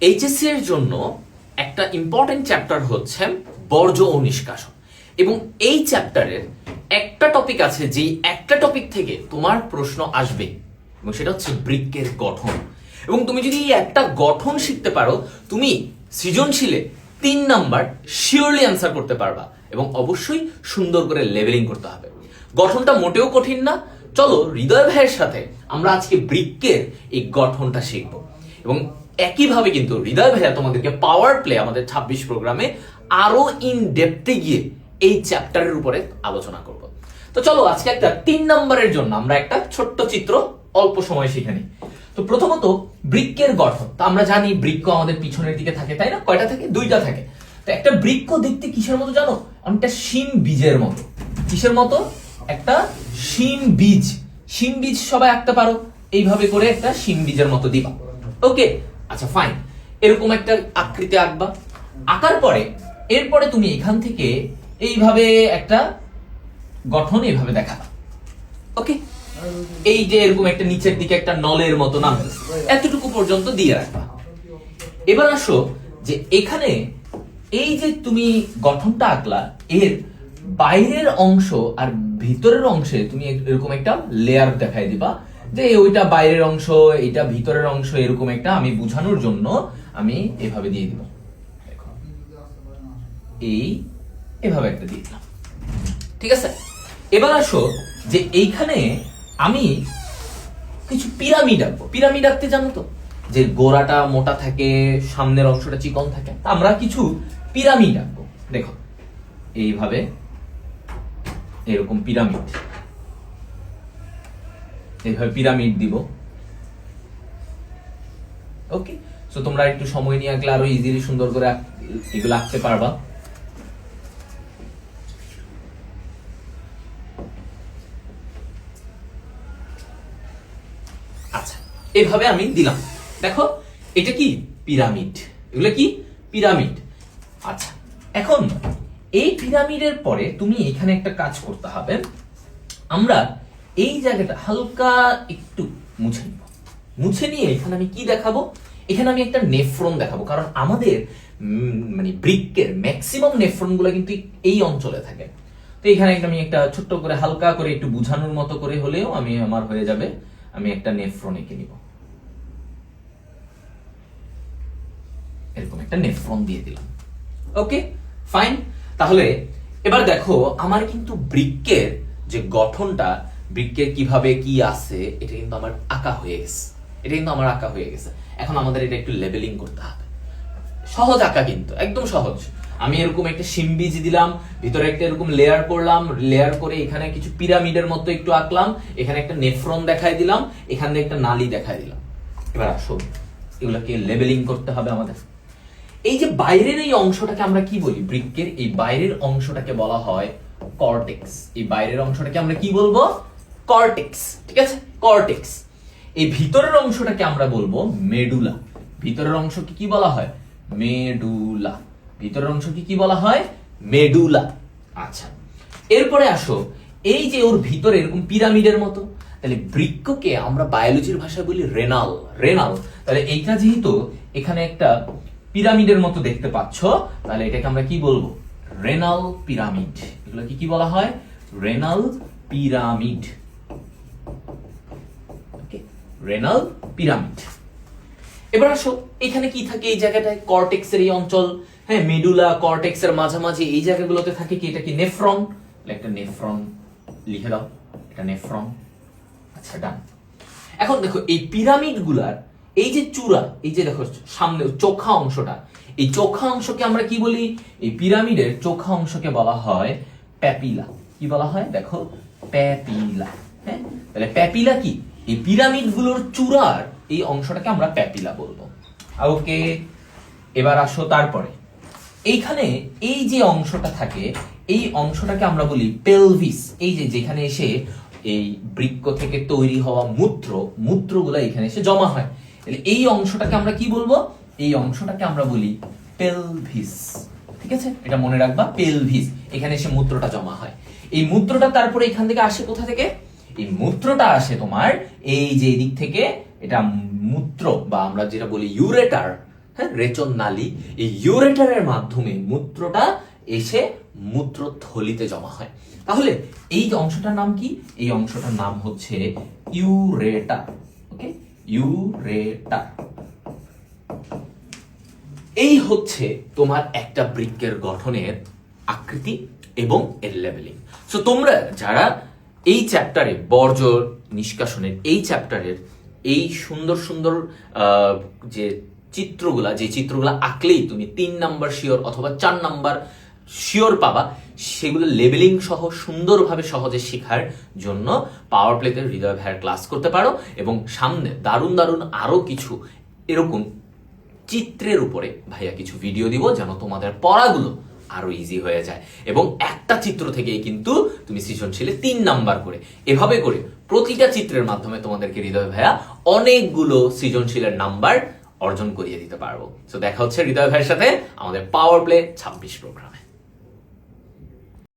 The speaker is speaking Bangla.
এইচএসসি এর জন্য একটা ইম্পর্টেন্ট চ্যাপ্টার হচ্ছে বর্জ্য ও নিষ্কাশন। এবং এই চ্যাপ্টারের একটা টপিক আছে যেই একটা টপিক থেকে তোমার প্রশ্ন আসবে, এবং সেটা হচ্ছে বৃক্কের গঠন। এবং তুমি যদি এই একটা গঠন শিখতে পারো, তুমি সৃজনশীলে তিন নাম্বার শিওরলি অ্যান্সার করতে পারবা, এবং অবশ্যই সুন্দর করে লেভেলিং করতে হবে। গঠনটা মোটেও কঠিন না, চলো হৃদয় ভাইয়ের সাথে আমরা আজকে বৃক্কের এই গঠনটা শিখব। এবং একইভাবে কিন্তু হৃদয় ভাইয়া তোমাদেরকে পাওয়ার প্লে আমাদের ছাব্বিশ প্রোগ্রামে আরও ইন ডেপথে গিয়ে এই চ্যাপ্টারের উপরে আলোচনা করব। তো চলো, আজকে একটা তিন নম্বরের জন্য আমরা একটা ছোট্ট চিত্র অল্প সময় শিখে নিই। তো প্রথমত, বৃক্কের গঠন। তো আমরা জানি বৃক্ক আমাদের পিছনের দিকে থাকে, তাই না? কয়টা থাকে? দুইটা থাকে। তো একটা বৃক্ক দেখতে কিসের মতো জানো? অনেকটা শিম বীজের মতো। কিসের মতো? একটা শিম বীজ। শিম বীজ সবাই আঁকতে পারো। এইভাবে করে একটা শিম বীজের মতো দিবা। ওকে আচ্ছা ফাইন এরকম একটা আকৃতি আঁকবা। আঁকার পরে, এরপরে তুমি এখান থেকে এইভাবে একটা গঠন এইভাবে দেখাবা। ওকে? এই যে এরকম একটা নিচের দিকে একটা নলের মতো নাম। এতটুকু পর্যন্ত দিয়ে রাখবা। এবার আসো যে এখানে এই যে তুমি গঠনটা আঁকলা, এর বাইরের অংশ আর ভিতরের অংশে তুমি এরকম একটা লেয়ার দেখাই দিবা। যে ওইটা বাইরের অংশ এটা ভিতরের অংশ, এরকম একটা আমি বোঝানোর জন্য আমি এভাবে দিয়ে দিব এই, এভাবে একটা দিয়ে দিলাম। ঠিক আছে? এবার আসো যে এইখানে আমি কিছু পিরামিড আঁকবো। পিরামিড আঁকতে জানো তো? যে গোড়াটা মোটা থাকে, সামনের অংশটা চিকন থাকে। আমরা কিছু পিরামিড আঁকবো। দেখো। এইভাবে এরকম পিরামিড। এইভাবে পিরামিড দিব। ওকে সো তোমরা একটু সময় নিয়ে আঁকলে আরও ইজিলি সুন্দর করে এগুলো আঁকতে পারবা। আচ্ছা এভাবে আমি দিলাম। দেখো, এটা কি? পিরামিড। এগুলো কি? পিরামিড। আচ্ছা এখন এই পিরামিডের পরে তুমি এখানে একটা কাজ করতে হবে। আমরা এই জায়গাটা হালকা একটু মুছে নিব। মুছে নিয়ে এখানে আমি কি দেখাবো? এখানে আমি একটা নেফ্রন দেখাবো, কারণ আমাদের মানে বৃক্কের ম্যাক্সিমাম নেফ্রনগুলো কিন্তু এই অঞ্চলে থাকে। তো এখানে একটা আমি একটা ছোট্ট করে হালকা করে একটু বুঝানোর মতো করে হলেও আমি আমার হয়ে যাবে, আমি একটা নেফ্রন এঁকে নিব। এরকম একটা নেফ্রন দিয়ে দিলাম। Okay, fine. তাহলে এবার দেখো, আমার কিন্তু বৃক্কের যে গঠনটা বৃক্কের কীভাবে কি আছে, এটা কিন্তু আমার আঁকা হয়ে গেছে। এটা কিন্তু আমার আঁকা হয়ে গেছে। এখন আমাদের এটা একটু লেভেলিং করতে হবে। সহজ আঁকা কিন্তু, একদম সহজ। আমি এরকম একটা সিমবিজ দিলাম, ভিতরে একটা এরকম লেয়ার করলাম লেয়ার করে এখানে কিছু পিরামিডের মতো একটু আঁকলাম, এখানে একটা নেফ্রন দেখাই দিলাম, এখানে একটা নালি দেখাই দিলাম। এবার আসো এগুলোকে লেভেলিং করতে হবে আমাদের। এই যে বাইরের এই অংশটাকে আমরা কি বলি? বৃক্কের এই বাইরের অংশটাকে বলা হয় কর্টেক্স এই বাইরের অংশটাকে আমরা কি বলব? কর্টেক্স ঠিক আছে? কর্টেক্স এই ভিতরের অংশটাকে আমরা বলব মেডুলা। ভিতরের অংশকে কি বলা হয়? মেডুলা। ভিতরের অংশকে কি বলা হয়? মেডুলা। আচ্ছা। এরপরে আসো। এই যে ওর ভিতরে এরকম পিরামিডের মতো, তাহলে বৃক্ষকে আমরা বায়োলজির ভাষায় বলি রেনাল। রেনাল। তাহলে এইটা যেহেতু এখানে একটা পিরামিডের মতো দেখতে পাচ্ছ, তাহলে এটাকে আমরা কি বলব? Renal pyramid. এগুলো কি বলা হয়? Renal pyramid. রেনাল পিরামিড এবার আসো, এখানে কি থাকে? এই জায়গাটায় কর্টেক্সের এই অঞ্চল হ্যাঁ মেডুলা কর্টেক্সের মাঝামাঝি, এই জায়গাগুলোতে থাকে কি? এটা কি নেফ্রন একটা নেফ্রন লিখে দাও। এটা নেফ্রন আচ্ছা ডান এখন দেখো, এই পিরামিডগুলার এই যে চূড়া, এই যে দেখো, সামনে চোখা অংশটা, এই চোখা অংশকে আমরা কি বলি? এই পিরামিডের চোখা অংশকে বলা হয় প্যাপিলা কি বলা হয়? দেখো প্যাপিলা হ্যাঁ তাহলে প্যাপিলা কি? এই পিরামিডগুলোর চূড়ার এই অংশটাকে আমরা প্যাপিলা বলব। ওকে, এবার আসো তারপরে। এইখানে এই যে অংশটা থাকে, এই অংশটাকে আমরা বলি পেলভিস এই যে যেখানে এসে এই বৃক্ক থেকে তৈরি হওয়া মূত্র, মূত্রগুলো এখানে এসে জমা হয়। তাহলে এই অংশটাকে আমরা কি বলব? এই অংশটাকে আমরা বলি পেলভিস ঠিক আছে? এটা মনে রাখবা পেলভিস এখানে এসে মূত্রটা জমা হয়। এই মূত্রটা তারপরে এখান থেকে আসে কোথা থেকে? এই মূত্রটা আসে তোমার, এই যে দিক থেকে এটা মূত্র, বা আমরা যেটা বলি ইউরেটার হ্যাঁ রেচন নালী, এই ইউরেটারের মাধ্যমে মূত্রটা এসে মূত্রথলিতে জমা হয়। তাহলে এই যে অংশটার নাম কি? এই অংশটার নাম হচ্ছে ইউরেটা ওকে ইউরেটার এই হচ্ছে তোমার একটা বৃক্কের গঠনের আকৃতি এবং এর লেভেলিং সো তোমরা যারা এই চ্যাপ্টারে বর্জ্য নিষ্কাশনের এই চ্যাপ্টারের এই সুন্দর সুন্দর যে চিত্রগুলা যে চিত্রগুলা আঁকলেই তুমি তিন নাম্বার শিওর অথবা চার নাম্বার শিওর পাবা, সেগুলো লেবেলিং সহ সুন্দরভাবে সহজে শেখার জন্য পাওয়ার প্লেতে হৃদয় ভাইয়ের ক্লাস করতে পারো এবং সামনে দারুণ দারুণ আরও কিছু এরকম চিত্রের উপরে ভাইয়া কিছু ভিডিও দিব যেন তোমাদের পড়াগুলো আরও ইজি হয়ে যায়। এবং একটা চিত্র থেকেই কিন্তু তুমি সৃজনশীলে তিন নাম্বার করে। এভাবে করে প্রতিটা চিত্রের মাধ্যমে তোমাদেরকে হৃদয় ভাইয়া অনেকগুলো সৃজনশীলের নাম্বার অর্জন করিয়ে দিতে পারব। তো দেখা হচ্ছে হৃদয় ভাইয়ের সাথে আমাদের পাওয়ার প্লে ছাব্বিশ প্রোগ্রামে।